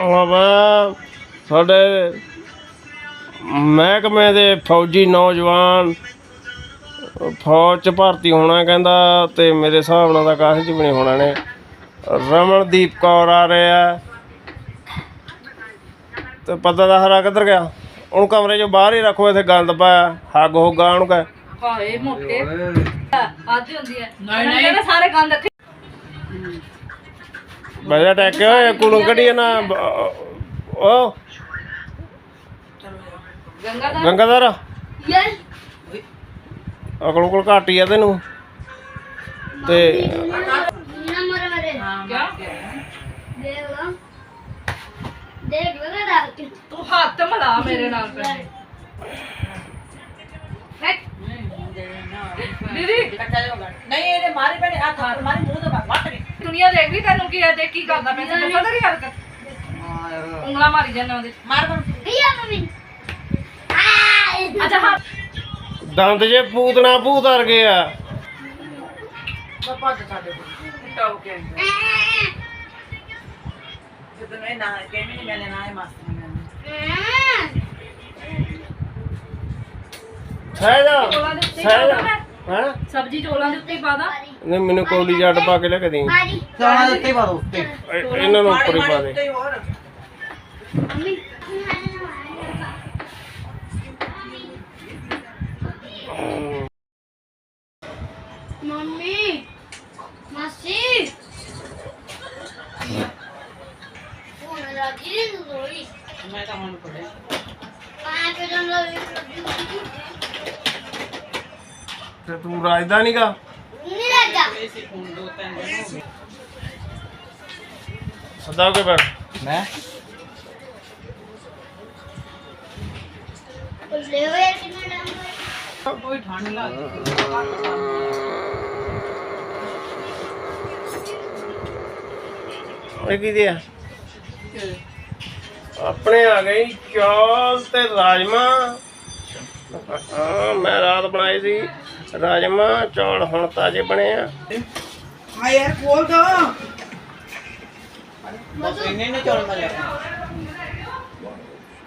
ਵਾ, ਸਾਡੇ ਮਹਿਕਮੇ ਦੇ ਫੌਜੀ ਨੌਜਵਾਨ ਫੌਜ ਚ ਭਰਤੀ ਹੋਣਾ ਕਹਿੰਦਾ ਤੇ ਮੇਰੇ ਹਿਸਾਬ ਨਾਲ ਤਾਂ ਕਾਹੇ ਚ ਵੀ ਨਹੀਂ ਹੋਣਾ ਨੇ। ਰਮਨਦੀਪ ਕੌਰ ਆ ਰਿਹਾ ਤੇ ਪਤਾ ਦਾ ਹਰਾ ਕਿੱਧਰ ਗਿਆ। ਉਹਨੂੰ ਕਮਰੇ ਚੋਂ ਬਾਹਰ ਹੀ ਰੱਖੋ, ਇੱਥੇ ਗੰਦ ਪਾਇਆ, ਹੱਗ ਹੋਗਾ ਉਹਨੂੰ ਕਹੇ। ਹਾਏ ਮੋਟੇ। ਆਦੀ ਹੁੰਦੀ ਹੈ। ਨਹੀਂ ਨਹੀਂ ਸਾਰੇ ਗੰਦ ਨਾ ਬ- ਉਹ ਗੰਗਾ ਦਾ ਗੰਗਾਧਰ? ਅਕਲ ਕੋਲ ਘੱਟ ਹੀ ਆ ਤੈਨੂੰ। ਤੇ ਨੰਬਰ ਮਰੇ ਕਿਆ ਦੇਖ ਲਓ ਦੇਖ ਲਓ ਨਾ ਡਾਲ ਕੇ ਤੂੰ ਹੱਥ ਮਿਲਾ ਮੇਰੇ ਨਾਲ ਪਹਿਲੇ ਹੈਟ ਦੀਦੀ ਨਹੀਂ ਇਹਦੇ ਮਾਰੀ ਪੈਣੇ ਹੱਥ ਮਾਰ ਮਾਰੀ ਮੂੰਹ ਤੋਂ ਵੱਟ ਕੇ ਦੁਨੀਆ ਦੇਖ ਵੀ ਤੈਨੂੰ ਕੀ ਹੈ ਦੇਖ ਕੀ ਕਰਦਾ ਪਿਆ ਤੈਨੂੰ ਪਤਾ ਕੀ ਹਰਕਤ ਉਂਗਲਾ ਮਾਰੀ ਜਾਂਦਾ ਉਹਦੇ। ਮਾਰ ਮਾਰ ਭਈਆ ਮੰਮੀ। ਅੱਛਾ ਹੱਥ ਦੰਦ ਜੇ ਪੂਤਨਾ ਭੂਤ ਵਰ ਗਏ ਆ। ਭੱਜ ਸਾਡੇ ਟਾਉ ਕੇ ਜਦੋਂ ਇਹ ਨਾ ਕਹਿੰਦੇ ਨਹੀਂ ਮੈਨੇ ਨਾ ਇਹ ਮਸਤ ਮੈਨੇ ਸਹਿਜ ਚੋਲਾਂ ਦੇ ਉੱਤੇ ਹੀ ਸਹਿਜ ਦਾਂ ਮੈਂ। ਹਾਂ? ਸਬਜ਼ੀ ਚੋਲਾਂ ਦੇ ਉੱਤੇ ਹੀ ਪਾ ਦਾਂ। ਨਹੀਂ ਮੈਨੂੰ ਕੋਲੀ ਜੱਟ ਪਾ ਕੇ ਲੈ ਕੇ ਦੇਈਂ। ਚਾਣਾ ਉੱਤੇ ਪਾ ਦੋ ਉੱਤੇ। ਇਹ- ਇਹਨਾਂ ਨੂੰ ਉੱਪਰ ਹੀ ਪਾ ਦੇ। ਉੱਤੇ ਹੋਰ ਮੰਮੀ ਮੰਮੀ ਮਾਸੀ। ਉਹ ਮੇਰਾ ਜੀ ਲੋਈ ਮੈਂ ਤਾਂ ਹੁਣ ਪੜਿਆ ਪਾ ਕੇ ਜਾਂਦਾ ਤੇ ਤੂੰ ਰਾਜਦਾ ਨਹੀਂਗਾ ਨਹੀਂ ਲੱਗਾ ਇਹ ਸੀ ਫੋਨ ਦੋ ਤਿੰਨ ਦਿਨ ਹੋ ਗਏ। ਸਦਾ ਕੇ ਬੈਠ ਮੈਂ? ਕੋਈ ਠੰਡ ਲੱਗਦੀ ਇਹ ਕੀ ਦਿਆ ਆਪਣੇ ਆ ਗਈ ਚੌਲ ਤੇ ਰਾਜਮਾ ਮੈਂ ਰਾਤ ਬਣਾਈ ਸੀ। ਰਾਜਮਾ ਚੌਲ ਹੁਣ ਤਾਜ਼ੇ ਬਣੇ ਆ। ਹਾਂ ਯਾਰ ਖੋਲ ਦੋ। ਬਸ ਇੰਨੇ ਨੇ ਚੌਲ ਮਲੇ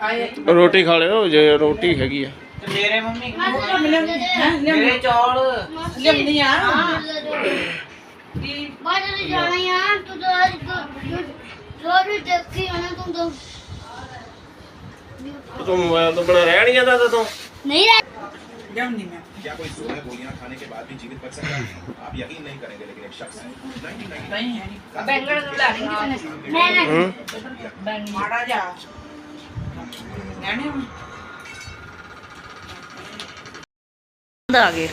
ਆਏ। ਰੋਟੀ ਖਾ ਲਿਓ ਜੇ ਰੋਟੀ ਹੈਗੀ ਆ। ਮੇਰੇ ਮੰਮੀ ਮੇਰੇ ਚੌਲ ਲਿਆਉਂਦੀ ਆ। ਬਾਹਰ ਤੇ ਜਾਣਾ ਯਾਰ ਤੂੰ ਤਾਂ ਅੱਜ ਰੋਜ਼ ਦੇਖੀ ਹੋਣਾ ਤੂੰ ਤਾਂ। ਤੂੰ ਮੋਬਾਈਲ ਤੋਂ ਬਣਾ ਰਹਿ ਨਹੀਂ ਜਾਂਦਾ ਤਾਂ। ਨਹੀਂ ਰਹਿ ਲਿਆਉਂਦੀ ਮੈਂ। क्या कोई सुबह गोलियां खाने के बाद भी जीवित बच सकता है आप यकीन नहीं करेंगे लेकिन एक शख्स 1990 ਨਹੀਂ ਹੈ ਨਹੀਂ ਬੈਂਗਣ ਨੂੰ ਲੈ ਲਈ ਕਿਤੇ ਮੈਂ ਨਾ ਹੂੰ ਬੈਂਗਣ ਮਾੜਾ ਜਾ ਲੈਣੇ ਆ ਗਏ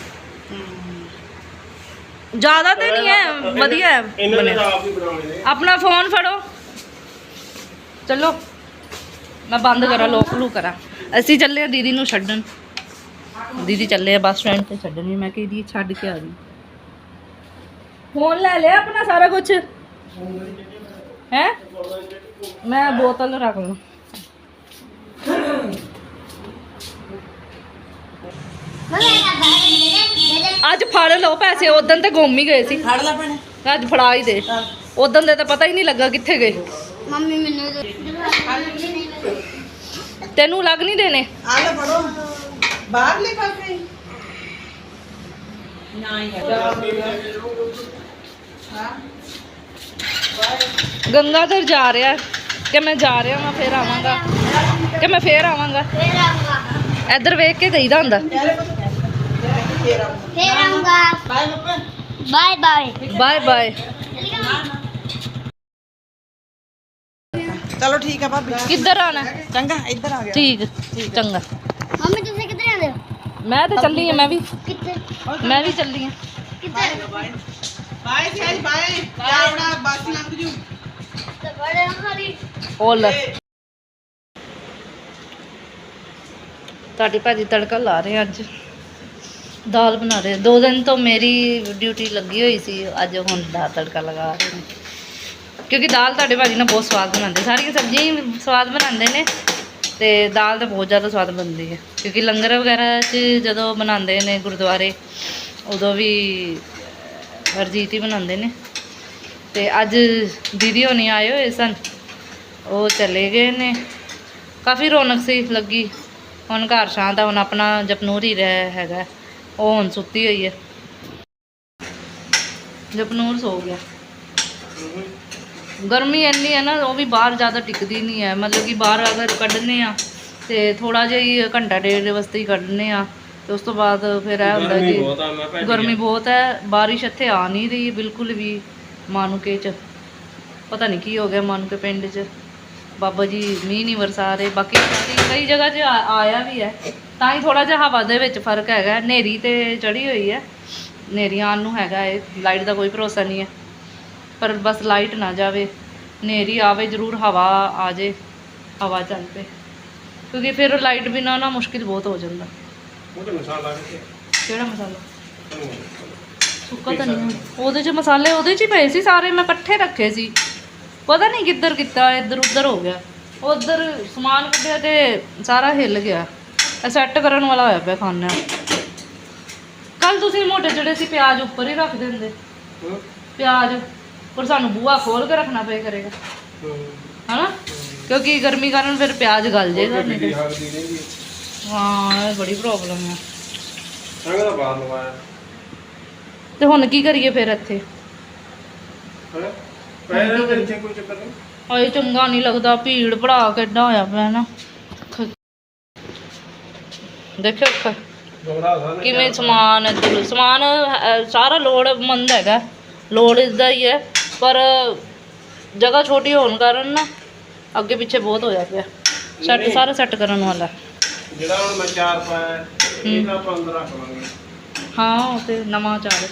ਜ਼ਿਆਦਾ ਤੇ ਨਹੀਂ ਹੈ ਵਧੀਆ ਹੈ ਇਹਨਾਂ ਨੇ ਤਾਂ ਆਪ ਹੀ ਬਣਾਉਣੇ ਨੇ ਆਪਣਾ ਫੋਨ ਫੜੋ ਚਲੋ ਮੈਂ ਬੰਦ ਕਰਾਂ ਲੋਕ ਲੂ ਕਰਾਂ ਅਸੀਂ ਚੱਲੇ ਆ ਦੀਦੀ ਨੂੰ ਛੱਡਣ ਦੀਦੀ ਚੱਲੇ ਆ ਬੱਸ ਸਟੈਂਡ ਤੇ ਛੱਡਣੀ ਮੈਂ ਕਿ ਦੀ ਛੱਡ ਕੇ ਆ ਗਈ ਫੋਨ ਲੈ ਲਿਆ ਆਪਣਾ ਸਾਰਾ ਕੁਝ ਹੈ? ਮੈਂ ਬੋਤਲ ਰੱਖ ਲਾਂ ਅੱਜ ਫੜ ਲਓ ਪੈਸੇ ਉਦੋਂ ਤੇ ਗੁੰਮ ਹੀ ਗਏ ਸੀ। ਫੜ ਲੈ ਭੈਣੇ। ਅੱਜ ਫੜਾ ਹੀ ਦੇ। ਉਦੋਂ ਦੇ ਤਾਂ ਪਤਾ ਹੀ ਨਹੀਂ ਲੱਗਾ ਕਿੱਥੇ ਗਏ। ਮੰਮੀ ਮੈਨੂੰ ਤੈਨੂੰ ਲੱਗ ਨਹੀਂ ਦੇਣੇ? ਆ ਲੈ ਫੜੋ। ਬਾਹਰ ਲੈ ਕੇ। ਨਾ ਯਾਰ ਗੰਗਾਧਰ ਜਾ ਰਿਹਾ ਕਿ ਮੈਂ ਜਾ ਰਿਹਾ ਮੈਂ ਫੇਰ ਆਵਾਂਗਾ। ਕਿ ਮੈਂ ਫੇਰ ਆਵਾਂਗਾ। ਫੇਰ ਆਉਂਗਾ ਇੱਧਰ ਵੇਖ ਕੇ ਕਹੀਦਾ ਹੁੰਦਾ। ਫੇਰ ਆਉਂਗਾ। ਬਾਏ ਬੱਪੇ ਬਾਏ ਬਾਏ। Bye bye. ਚਲੋ ਠੀਕ ਆ ਭਾਬੀ। ਕਿੱਧਰ ਆਣਾ ਚੰਗਾ ਇੱਧਰ ਆ ਗਿਆ। ਠੀਕ ਚੰਗਾ। ਮੰਮੀ ਤੁਸੀਂ ਹੋ ਮੈਂ ਤੇ ਚੱਲੀ ਆ ਮੈਂ ਵੀ ਕਿੱਥੇ? ਮੈਂ ਵੀ ਚੱਲੀ ਆ ਕਿੱਧਰ ਬਾਏ ਸਹਿਜ ਬਾਏ। ਆਪਣਾ ਬੱਸ ਲੰਘ ਜੂ। ਤੇ ਬੜੇ ਖਾਲੀ ਉਹ ਲੈ। ਤੁਹਾਡੀ ਭਾਜੀ ਤੜਕਾ ਲਾ ਰਹੇ ਅੱਜ। ਦਾਲ ਬਣਾ ਰਹੇ ਦੋ ਦਿਨ ਤੋਂ ਮੇਰੀ ਡਿਊਟੀ ਲੱਗੀ ਹੋਈ ਸੀ ਅੱਜ ਹੁਣ ਦਾਲ ਤੜਕਾ ਲਗਾ ਰਹੇ ਨੇ। ਕਿਉਂਕਿ ਦਾਲ ਤੁਹਾਡੇ ਭਾਜੀ ਨਾਲ ਬਹੁਤ ਸਵਾਦ ਬਣਾਉਂਦੇ ਸਾਰੀਆਂ ਸਬਜ਼ੀਆਂ ਹੀ ਸਵਾਦ ਬਣਾਉਂਦੇ ਨੇ। ਤੇ ਦਾਲ ਤਾਂ ਬਹੁਤ ਜ਼ਿਆਦਾ ਸਵਾਦ ਬਣਦੀ ਹੈ। ਕਿਉਂਕਿ ਲੰਗਰ ਵਗੈਰਾ 'ਚ ਜਦੋਂ ਬਣਾਉਂਦੇ ਨੇ ਗੁਰਦੁਆਰੇ, ਉਦੋਂ ਵੀ ਹਰਜੀਤ ਹੀ ਬਣਾਉਂਦੇ ਨੇ। ਤੇ ਅੱਜ ਦੀਦੀ ਹੋਣੀ ਆਏ ਹੋਏ ਸਨ। ਉਹ ਚਲੇ ਗਏ ਨੇ। ਕਾਫੀ ਰੌਣਕ ਸੀ ਲੱਗੀ। ਹੁਣ ਘਰ ਸ਼ਾਂਤ ਆ, ਹੁਣ ਆਪਣਾ ਜਪਨੂਰ ਹੀ ਰਹਿ ਹੈਗਾ। ਉਹ ਹੁਣ ਸੁੱਤੀ ਹੋਈ ਹੈ। ਜਪਨੂਰ ਸੋ ਗਿਆ। ਗਰਮੀ ਇੰਨੀ ਹੈ ਨਾ ਉਹ ਵੀ ਬਾਹਰ ਜ਼ਿਆਦਾ ਟਿਕਦੀ ਨਹੀਂ ਹੈ। ਮਤਲਬ ਕਿ ਬਾਹਰ ਅਗਰ ਕੱਢਨੇ ਆ ਤੇ ਥੋੜਾ ਜਿਹਾ ਹੀ ਘੰਟਾ ਡੇਢ ਵਾਸਤੇ ਹੀ ਕੱਢਨੇ ਆ। ਤੇ ਉਸ ਤੋਂ ਬਾਅਦ ਫਿਰ ਇਹ ਹੁੰਦਾ ਕਿ ਗਰਮੀ ਬਹੁਤ ਹੈ ਬਾਰਿਸ਼ ਇੱਥੇ ਆ ਨਹੀਂ ਰਹੀ ਬਿਲਕੁਲ ਵੀ ਮਾਨੂਕੇ ਚ। ਪਤਾ ਨਹੀਂ ਕੀ ਹੋ ਗਿਆ ਮਾਨੂਕੇ ਪਿੰਡ ਚ। ਬਾਬਾ ਜੀ ਮੀਂਹ ਨਹੀਂ ਵਰਸਾ ਰਹੇ। ਬਾਕੀ ਕਈ- ਕਈ ਜਗ੍ਹਾ 'ਚ ਆਇਆ ਵੀ ਹੈ। ਤਾਂ ਹੀ ਥੋੜਾ ਜਿਹਾ ਹਵਾ ਦੇ ਵਿੱਚ ਫ਼ਰਕ ਹੈਗਾ। ਹਨੇਰੀ ਤੇ ਚੜੀ ਹੋਈ ਹੈ। ਹਨੇਰੀ ਆਉਣ ਨੂੰ ਹੈਗਾ ਇਹ। ਲਾਈਟ ਦਾ ਕੋਈ ਭਰੋਸਾ ਨਹੀਂ ਹੈ। ਪਰ ਬਸ ਲਾਈਟ ਨਾ ਜਾਵੇ ਹਨੇਰੀ ਆਵੇ ਜ਼ਰੂਰ ਹਵਾ ਆ ਜੇ ਹਵਾ ਚੱਲ ਪਏ। ਕਿਉਂਕਿ ਫਿਰ ਲਾਈਟ ਬਿਨਾਂ ਨਾ ਮੁਸ਼ਕਿਲ ਬਹੁਤ ਹੋ ਜਾਂਦਾ। ਉਹਦੇ ਮਸਾਲਾ ਕਿਹੜਾ? ਮਸਾਲਾ? ਸੁੱਕਾ ਤਾਂ ਨਹੀਂ ਹੋਣਾ। ਉਹਦੇ 'ਚ ਮਸਾਲੇ ਉਹਦੇ 'ਚ ਹੀ ਪਏ ਸੀ ਸਾਰੇ ਮੈਂ ਇਕੱਠੇ ਰੱਖੇ ਸੀ। ਪਤਾ ਨਹੀਂ ਕਿੱਧਰ ਕੀਤਾ ਇੱਧਰ ਉੱਧਰ ਹੋ ਗਿਆ। ਉਧਰ ਸਮਾਨ ਕੱਢਿਆ ਤੇ ਸਾਰਾ ਹਿੱਲ ਗਿਆ। ਸੈੱਟ ਕਰਨ ਵਾਲਾ ਹੋਇਆ ਪਿਆ ਖਾਣਾ ਕੱਲ ਤੁਸੀਂ ਮੋਟੇ ਜਿਹੜੇ ਸੀ ਪਿਆਜ਼ ਉੱਪਰ ਹੀ ਰੱਖ ਦਿੰਦੇ। ਪਿਆਜ਼। ਪਰ ਸਾਨੂੰ ਬੂਹਾ ਖੋਲ ਕੇ ਰੱਖਣਾ ਪਏ ਕਰੇਗਾ। ਹਨਾ? ਕਿਉਂਕਿ ਗਰਮੀ ਕਾਰਨ ਫਿਰ ਪਿਆਜ਼ ਗਲ ਜਾਏਗਾ ਹਾਂ ਇਹ ਬੜੀ ਪ੍ਰੋਬਲਮ ਲਵਾਇਆ ਤੇ ਹੁਣ ਕੀ ਕਰੀਏ ਫਿਰ ਇੱਥੇ? ਹਾਏ ਚੰਗਾ ਨਹੀਂ ਲੱਗਦਾ। ਭੀੜ ਭੜਾ ਕਿੱਡਾ ਹੋਇਆ ਪਿਆ ਨਾ। ਦੇਖਿਓ ਕਿਵੇਂ ਸਮਾਨ ਸਮਾਨ ਸਾਰਾ ਲੋੜਮੰਦ ਹੈਗਾ। ਲੋੜ ਇਸਦਾ ਹੀ ਹੈ। ਪਰ ਜਗ੍ਹਾ ਛੋਟੀ ਹੋਣ ਕਾਰਨ ਨਾ ਅੱਗੇ ਪਿੱਛੇ ਬਹੁਤ ਹੋਇਆ ਪਿਆ। ਸੈੱਟ ਸਾਰਾ ਸੈੱਟ ਕਰਨ ਵਾਲਾ। ਜਿਹੜਾ ਹੁਣ ਮੈਂ ਚਾਰ ਪਾਇਆ ਇਹਦਾ 15 ਰੱਖ ਲਾਂਗੇ। ਹਾਂ ਉਹ ਤੇ ਨਵਾਂ ਚਾਰ।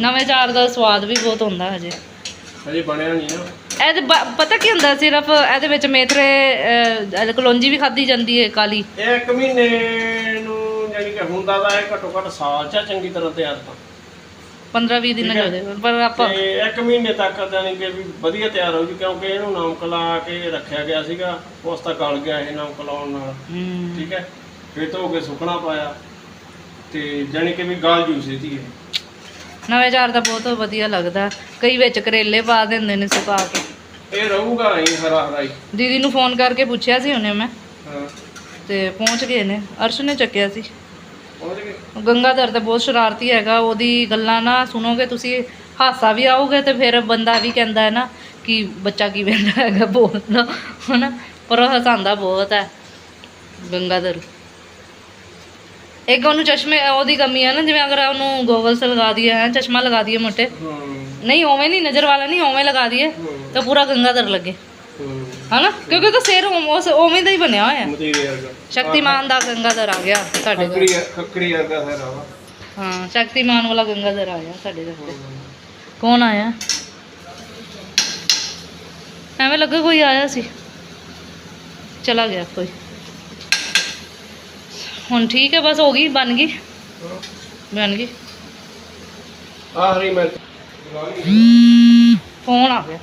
ਨਵੇਂ ਚਾਰ ਦਾ ਸਵਾਦ ਵੀ ਬਹੁਤ ਹੁੰਦਾ ਹਜੇ। ਹਜੇ ਬਣਿਆ ਨਹੀਂ ਨਾ। ਇਹਦੇ ਪਤਾ ਕੀ ਹੁੰਦਾ ਸਿਰਫ ਇਹਦੇ ਵਿੱਚ ਮੇਥਰੇ ਕਲੌਂਜੀ ਵੀ ਖਾਧੀ ਜਾਂਦੀ ਹੈ ਕਾਲੀ। ਇਹ ਇੱਕ ਮਹੀਨੇ ਨੂੰ ਜਾਨੀ ਕਿ ਹੁੰਦਾ ਤਾਂ ਇਹ ਘੱਟੋ ਘੱਟ ਸਾਲ ਚ ਚੰਗੀ ਤਰ੍ਹਾਂ ਤਿਆਰ ਤਾਂ। 15 20 ਦਿਨਾਂ ਹੋ ਪਰ ਆਪਾਂ ਤੇ ਇੱਕ ਮਹੀਨੇ ਤੱਕ ਜਾਨੀ ਕਿ ਵੀ ਵਧੀਆ ਤਿਆਰ ਹੋ ਜੂ ਕਿਉਂਕਿ ਇਹਨੂੰ ਨਮਕ ਲਾ ਕੇ ਰੱਖਿਆ ਗਿਆ ਸੀਗਾ। ਉਸ ਤੱਕ ਗਲ ਗਿਆ ਇਹ ਨਮਕ ਲਾਉਣ ਨਾਲ। ਹਮ, ਠੀਕ ਹੈ? ਫਿਰ ਧੋ ਕੇ ਸੁੱਕਣਾ ਪਾਇਆ। ਤੇ ਜਾਨੀ ਕਿ ਵੀ ਗਲ ਜੂ ਸੀ ਇਹ ਨਵੇਂ ਚਾਰ ਦਾ ਬਹੁਤ ਵਧੀਆ ਲੱਗਦਾ। ਕਈ ਵਿੱਚ ਕਰੇਲੇ ਪਾ ਦਿੰਦੇ ਨੇ ਸੁਕਾ ਕੇ। ਇਹ ਰਹੂਗਾ ਹੀ ਹਰਾ ਹਰਾ ਹੀ। ਦੀਦੀ ਨੂੰ ਫੋਨ ਕਰਕੇ ਪੁੱਛਿਆ ਸੀ ਉਹਨੇ ਮੈਂ। ਹਾਂ। ਤੇ ਪਹੁੰਚ ਗਏ ਨੇ। ਅਰਸ਼ ਨੇ ਚੱਕਿਆ ਸੀ। ਗੰਗਾਧਰ ਤਾਂ ਬਹੁਤ ਸ਼ਰਾਰਤੀ ਹੈਗਾ ਉਹਦੀ ਗੱਲਾਂ ਨਾ ਸੁਣੋਗੇ ਤੁਸੀਂ ਹਾਸਾ ਵੀ ਆਊਗੇ ਤੇ ਫਿਰ ਬੰਦਾ ਵੀ ਕਹਿੰਦਾ ਹੈ ਨਾ ਕਿ ਬੱਚਾ ਕੀ ਵੇਂਦਾ ਹੈਗਾ ਬੋਲਦਾ ਹਨਾ? ਪਰ ਉਹ ਹਸਾਉਂਦਾ ਬਹੁਤ ਹੈ ਗੰਗਾਧਰ। ਇੱਕ ਉਹਨੂੰ ਚਸ਼ਮੇ ਉਹਦੀ ਕਮੀ ਹੈ ਨਾ ਜਿਵੇਂ ਅਗਰ ਉਹਨੂੰ ਗੋਗਲਸ ਲਗਾ ਦਈਏ ਹੈ ਚਸ਼ਮਾ ਲਗਾ ਦਈਏ ਮੋਟੇ। ਨਹੀਂ ਉਵੇਂ ਨਹੀਂ ਨਜ਼ਰ ਵਾਲਾ ਨਹੀਂ ਉਵੇਂ ਲਗਾ ਦਈਏ ਤਾਂ ਪੂਰਾ ਗੰਗਾਧਰ ਲੱਗੇ। ਹਨਾ? ਕਿਉਂਕਿ ਉਹਦਾ ਸਿਰ ਉਮ- ਉਸ ਉਵੇਂ ਦਾ ਹੀ ਬਣਿਆ ਹੋਇਆ। ਹੈ। ਮਤੀਰੀਅਲ ਦਾ ਸ਼ਕਤੀਮਾਨ ਦਾ ਗੰਗਾਧਰ ਆ ਗਿਆ ਸਾਡੇ ਕੋਲ। ਖੱਕਰੀ ਖੱਕਰੀ ਵਰਗਾ ਸਾਰਾ। ਵਾ ਹਾਂ ਸ਼ਕਤੀਮਾਨ ਵਾਲਾ ਗੰਗਾਧਰ ਆ ਗਿਆ ਸਾਡੇ ਤੇ ਕੌਣ ਆਇਆ? ਐਵੇਂ ਲੱਗਾ ਕੋਈ ਆਇਆ ਸੀ। ਚਲਾ ਗਿਆ ਕੋਈ। ਹੁਣ ਠੀਕ ਹੈ ਬਸ ਹੋ ਗਈ ਬਣ ਗਈ। ਬਣ ਗਈ। ਆਖਰੀ ਮਿੰਟ ਫੋਨ ਆ ਗਿਆ।